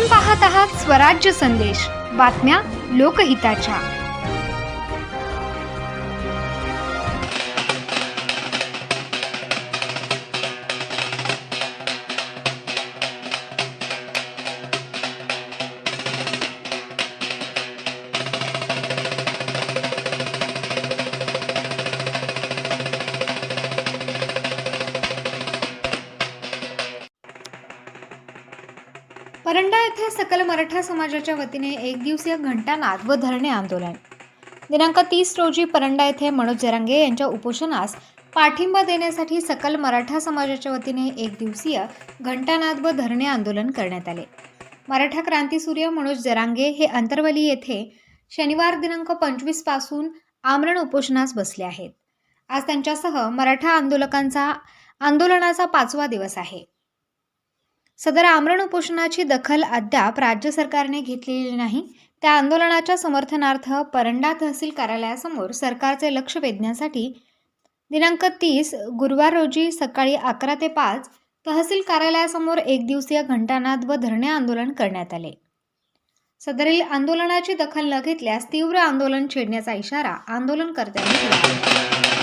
आपण पाहत आहात स्वराज्य संदेश. बातम्या लोकहिताच्या. परंडा येथे सकल मराठा समाजाच्या वतीने एक दिवसीय घंटानाद व धरणे आंदोलन. दिनांक तीस रोजी परंडा येथे मनोज जरांगे यांच्या उपोषणास पाठिंबा देण्यासाठी सकल मराठा समाजाच्या वतीने एक दिवसीय घंटानाद व धरणे आंदोलन करण्यात आले. मराठा क्रांतीसूर्य मनोज जरांगे हे अंतरवली येथे शनिवार दिनांक पंचवीसपासून आमरण उपोषणास बसले आहेत. आज त्यांच्यासह मराठा आंदोलकांचा आंदोलनाचा पाचवा दिवस आहे. सदर आमरण उपोषणाची दखल अद्याप राज्य सरकारने घेतलेली नाही. त्या आंदोलनाच्या समर्थनार्थ परंडा तहसील कार्यालयासमोर सरकारचे लक्ष वेधण्यासाठी दिनांक तीस गुरुवार रोजी सकाळी अकरा ते पाच तहसील कार्यालयासमोर एक दिवसीय घंटानाद व धरणे आंदोलन करण्यात आले. सदरील आंदोलनाची दखल न घेतल्यास तीव्र आंदोलन छेडण्याचा इशारा आंदोलनकर्त्यांनी दिला.